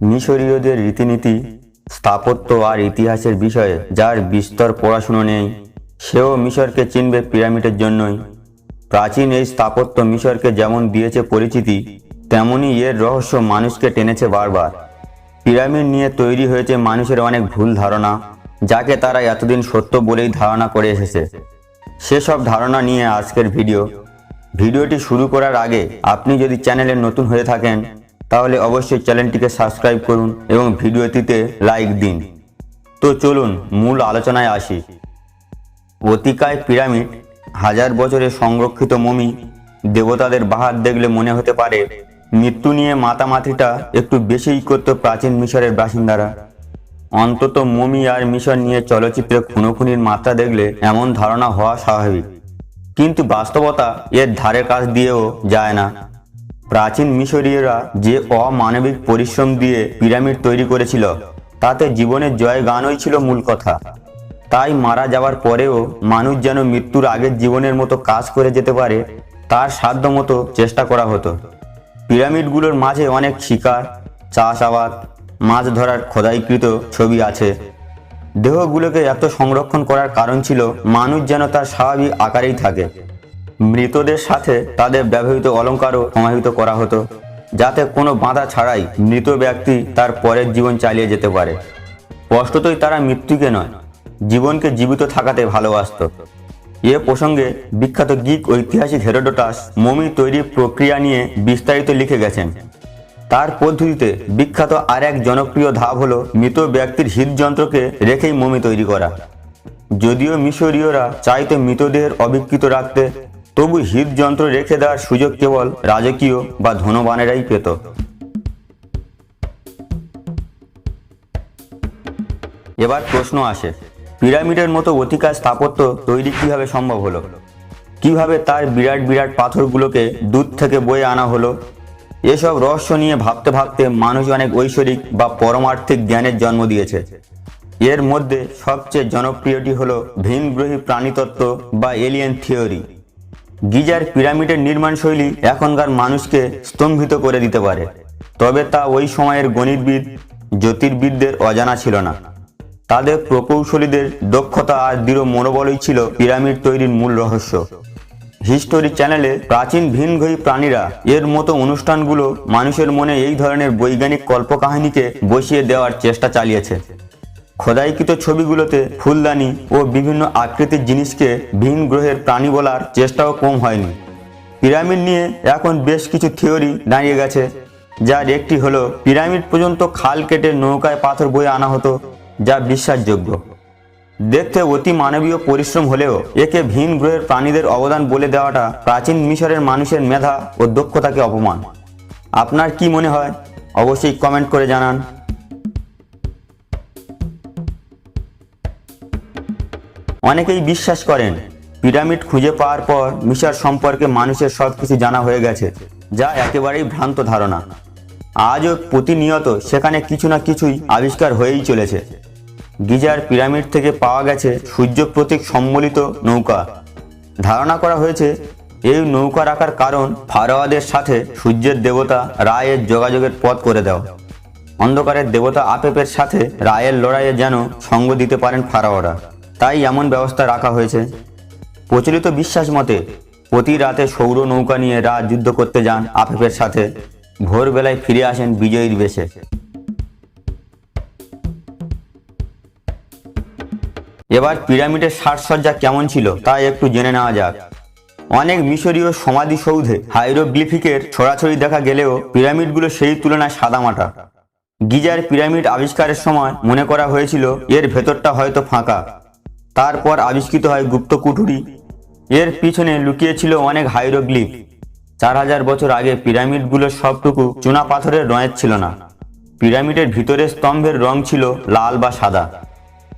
মিশরীয়দের রীতিনীতি, স্থাপত্য আর ইতিহাসের বিষয়ে যার বিস্তর পড়াশুনো নেই, সেও মিশরকে চিনবে পিরামিডের জন্যই। প্রাচীন এই স্থাপত্য মিশরকে যেমন দিয়েছে পরিচিতি, তেমনি এর রহস্য মানুষকে টেনেছে বারবার। পিরামিড নিয়ে তৈরি হয়েছে মানুষের অনেক ভুল ধারণা, যাকে তারা এতদিন সত্য বলেই ধারণা করে এসেছে। সেসব ধারণা নিয়ে আজকের ভিডিও। ভিডিওটি শুরু করার আগে আপনি যদি চ্যানেলে নতুন হয়ে থাকেন তাহলে অবশ্যই চ্যানেলটিকে সাবস্ক্রাইব করুন এবং ভিডিওটিতে লাইক দিন। তো চলুন মূল আলোচনায় আসি। অতিকায় পিরামিড, হাজার বছরের সংরক্ষিত মমি, দেবতাদের বাহার দেখলে মনে হতে পারে মৃত্যু নিয়ে মাতামাতিটা একটু বেশিই করত প্রাচীন মিশরের বাসিন্দারা। অন্তত মমি আর মিশর নিয়ে চলচ্চিত্রে খুনোখুনির মাত্রা দেখলে এমন ধারণা হওয়া স্বাভাবিক। কিন্তু বাস্তবতা এর ধারে কাজ দিয়েও যায় না। প্রাচীন মিশরীয়রা যে অমানবিক পরিশ্রম দিয়ে পিরামিড তৈরি করেছিল, তাতে জীবনের জয় গানই ছিল মূল কথা। তাই মারা যাওয়ার পরেও মানুষ যেন মৃত্যুর আগের জীবনের মতো কাজ করে যেতে পারে, তার সাধ্য মতো চেষ্টা করা হতো। পিরামিডগুলোর মাঝে অনেক শিকার, চাষাবাদ, মাছ ধরার খোদাইকৃত ছবি আছে। দেহগুলোকে এত সংরক্ষণ করার কারণ ছিল, মানুষ যেন তার স্বাভাবিক আকারেই থাকে। মৃতদের সাথে তাদের ব্যবহৃত অলঙ্কারও সমাহিত করা হতো, যাতে কোনো বাধা ছাড়াই মৃত ব্যক্তি তার পরের জীবন চালিয়ে যেতে পারে। স্পষ্টতই তারা মৃত্যুকে নয়, জীবনকে জীবিত থাকাতে ভালোবাসত। এ প্রসঙ্গে বিখ্যাত গিক ঐতিহাসিক হেরোডোটাস মমি তৈরির প্রক্রিয়া নিয়ে বিস্তারিত লিখে গেছেন। তার পদ্ধতিতে বিখ্যাত আর এক জনপ্রিয় ধাপ হলো মৃত ব্যক্তির হৃদযন্ত্রকে রেখেই মমি তৈরি করা। যদিও মিশরীয়রা চাইতো মৃতদেহের অবিকৃত রাখতে তবু হৃদযন্ত্র রেখে দেওয়ার সুযোগ কেবল রাজকীয় বা ধনবানেরাই পেত। এবার প্রশ্ন আসে, পিরামিডের মতো অতিকায় স্থাপত্য তৈরি কীভাবে সম্ভব হলো? কীভাবে তার বিরাট বিরাট পাথরগুলোকে দূর থেকে বয়ে আনা হলো? এসব রহস্য নিয়ে ভাবতে ভাবতে মানুষ অনেক ঐশ্বরিক বা পরমার্থিক জ্ঞানের জন্ম দিয়েছে। এর মধ্যে সবচেয়ে জনপ্রিয়টি হলো ভিনগ্রহী প্রাণীতত্ত্ব বা এলিয়েন থিওরি। গিজার পিরামিডের নির্মাণ শৈলী এখনকার মানুষকে স্তম্ভিত করে দিতে পারে। তবে তা ওই সময়ের গণিতবিদ, জ্যোতির্বিদদের অজানা ছিল না। তাদের প্রকৌশলীদের দক্ষতা আর দৃঢ় মনোবলই ছিল পিরামিড তৈরির মূল রহস্য। হিস্টোরি চ্যানেলে প্রাচীন ভিনগ্রহী প্রাণীরা এর মতো অনুষ্ঠানগুলো মানুষের মনে এই ধরনের বৈজ্ঞানিক কল্পকাহিনীকে বসিয়ে দেওয়ার চেষ্টা চালিয়েছে। খোদাইকৃত ছবিগুলোতে ফুলদানি ও বিভিন্ন আকৃতির জিনিসকে ভিন গ্রহের প্রাণী বলার চেষ্টাও কম হয়নি। পিরামিড নিয়ে এখন বেশ কিছু থিওরি দাঁড়িয়ে গেছে। যার একটি হলো, পিরামিড পর্যন্ত খাল কেটে নৌকায় পাথর বয়ে আনা হতো, যা বিশ্বাসযোগ্য। দেখতে অতি মানবীয় পরিশ্রম হলেও একে ভিন গ্রহের প্রাণীদের অবদান বলে দেওয়াটা প্রাচীন মিশরের মানুষের মেধা ও দক্ষতাকে অপমান। আপনার কি মনে হয়? অবশ্যই কমেন্ট করে জানান। অনেকেই বিশ্বাস করেন, পিরামিড খুঁজে পাওয়ার পর মিশর সম্পর্কে মানুষের সব কিছু জানা হয়ে গেছে, যা একেবারেই ভ্রান্ত ধারণা। আজও প্রতিনিয়ত সেখানে কিছু না কিছুই আবিষ্কার হয়েই চলেছে। গিজার পিরামিড থেকে পাওয়া গেছে সূর্য প্রতীক সম্বলিত নৌকা। ধারণা করা হয়েছে, এই নৌকা রাখার কারণ ফারোয়াদের সাথে সূর্যের দেবতা রায়ের যোগাযোগের পথ করে দেওয়া। অন্ধকারের দেবতা আপেপের সাথে রায়ের লড়াইয়ে যেন সঙ্গ দিতে পারেন ফারাওয়ারা তাই এমন ব্যবস্থা রাখা হয়েছে। প্রচলিত বিশ্বাস মতে, প্রতি রাতে সৌর নৌকা নিয়ে রাত যুদ্ধ করতে যান আফেফের সাথে। ভোরবেলায় ফিরে আসেন বিজয়ীর বেশে। এবার পিরামিডের সাজসজ্জা কেমন ছিল তা একটু জেনে নেওয়া যাক। অনেক মিশরীয় সমাধিসৌধে হাইরোগ্লিফিকের ছড়াছড়ি দেখা গেলেও পিরামিডগুলো সেই তুলনায় সাদামাটা। গিজার পিরামিড আবিষ্কারের সময় মনে করা হয়েছিল, এর ভেতরটা হয়তো ফাঁকা। তারপর আবিষ্কৃত হয় গুপ্ত কুঠুরি। এর পিছনে লুকিয়েছিল অনেক হাইরোগ্লিফ। চার হাজার বছর আগে পিরামিডগুলোর সবটুকু চুনা পাথরের রঙের ছিল না। পিরামিডের ভিতরের স্তম্ভের রং ছিল লাল বা সাদা।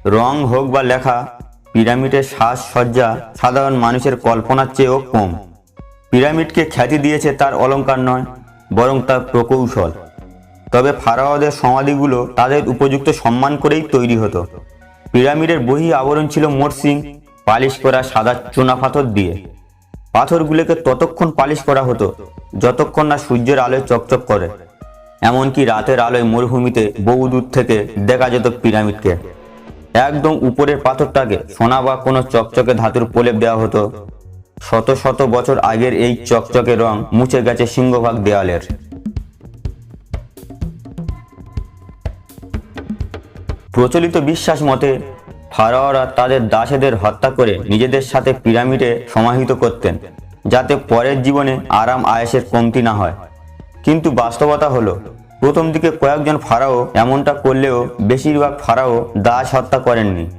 রং হোক বা লেখা, পিরামিডের সাজসজ্জা সাধারণ মানুষের কল্পনার চেয়েও কম। পিরামিডকে খ্যাতি দিয়েছে তার অলঙ্কার নয়, বরং তার প্রকৌশল। তবে ফারাওয়াদের সমাধিগুলো তাদের উপযুক্ত সম্মান করেই তৈরি হতো। পিরামিডের বহি আবরণ ছিল মরসিং পালিশ করা সাদা চুনা পাথর দিয়ে। পাথরগুলোকে ততক্ষণ পালিশ করা হতো, যতক্ষণ না সূর্যের আলোয় চকচক করে। এমনকি রাতের আলোয় মরুভূমিতে বহু দূর থেকে দেখা যেত পিরামিডকে। একদম উপরের পাথরটাকে সোনা বা কোনো চকচকে ধাতুর প্রলেপ দেওয়া হতো। শত শত বছর আগের এই চকচকে রং মুছে গেছে সিংহভাগ দেওয়ালের প্রচলিত বিশ্বাস মতে, ফারাওয়ারা তাদের দাসেদের হত্যা করে নিজেদের সাথে পিরামিডে সমাহিত করতেন, যাতে পরের জীবনে আরাম আয়েসের কমতি না হয়। কিন্তু বাস্তবতা হলো, প্রথম দিকে কয়েকজন ফারাও এমনটা করলেও বেশিরভাগ ফারাও দাস হত্যা করেননি।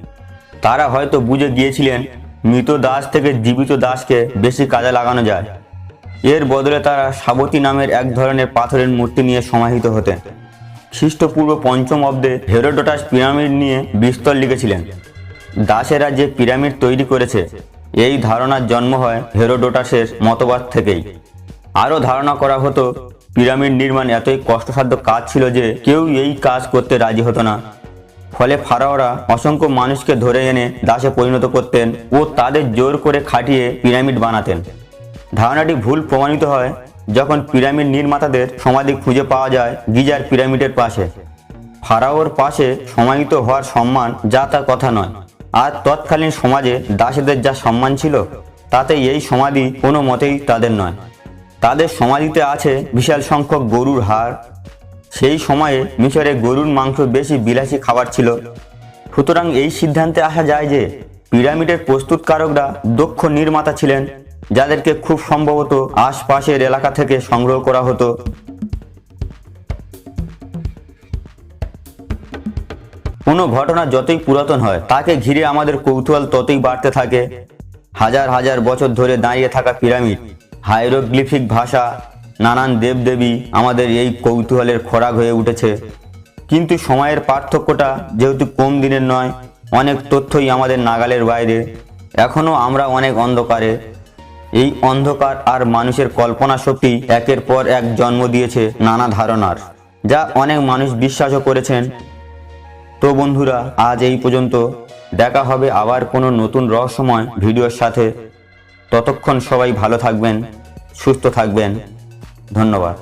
তারা হয়তো বুঝে গিয়েছিলেন, মৃত দাস থেকে জীবিত দাসকে বেশি কাজে লাগানো যায়। এর বদলে তারা সাবতী নামের এক ধরনের পাথরের মূর্তি নিয়ে সমাহিত হতেন। খ্রিস্টপূর্ব পঞ্চম অব্দে হেরোডোটাস পিরামিড নিয়ে বিস্তর লিখেছিলেন। দাসেরা যে পিরামিড তৈরি করেছে, এই ধারণার জন্ম হয় হেরোডোটাসের মতবাদ থেকেই। আরও ধারণা করা হতো, পিরামিড নির্মাণ এতই কষ্টসাধ্য কাজ ছিল যে কেউ এই কাজ করতে রাজি হতো না। ফলে ফারাওরা অসংখ্য মানুষকে ধরে এনে দাসে পরিণত করতেন ও তাদের জোর করে খাটিয়ে পিরামিড বানাতেন। ধারণাটি ভুল প্রমাণিত হয় যখন পিরামিড নির্মাতাদের সমাধি খুঁজে পাওয়া যায় গিজার পিরামিডের পাশে। ফারাওর পাশে সমাহিত হওয়ার সম্মান যা তার কথা নয়। আর তৎকালীন সমাজে দাসীদের যা সম্মান ছিল তাতে এই সমাধি কোনো মতেই তাদের নয়। তাদের সমাধিতে আছে বিশাল সংখ্যক গরুর হাড়। সেই সময়ে মিশরে গরুর মাংস বেশি বিলাসী খাবার ছিল। সুতরাং এই সিদ্ধান্তে আসা যায় যে পিরামিডের প্রস্তুতকারকরা দক্ষ নির্মাতা ছিলেন যাদেরকে খুব সম্ভবত আশপাশের এলাকা থেকে সংগ্রহ করা হতো। কোনো ঘটনা যতই পুরাতন হয়, তাকে ঘিরে আমাদের কৌতূহল ততই বাড়তে থাকে। হাজার হাজার বছর ধরে দাঁড়িয়ে থাকা পিরামিড, হাইরোগ্লিফিক ভাষা, নানান দেবদেবী আমাদের এই কৌতূহলের খোরাক হয়ে উঠেছে। কিন্তু সময়ের পার্থক্যটা যেহেতু কম দিনের নয়, অনেক তথ্যই আমাদের নাগালের বাইরে। এখনও আমরা অনেক অন্ধকারে এই অন্ধকার আর মানুষের কল্পনা শক্তি একের পর এক জন্ম দিয়েছে নানা ধারণার, যা অনেক মানুষ বিশ্বাসও করেছেন। তো বন্ধুরা, আজ এই পর্যন্ত। দেখা হবে আবার কোনো নতুন রহস্যময় ভিডিওর সাথে। ততক্ষণ সবাই ভালো থাকবেন, সুস্থ থাকবেন। ধন্যবাদ।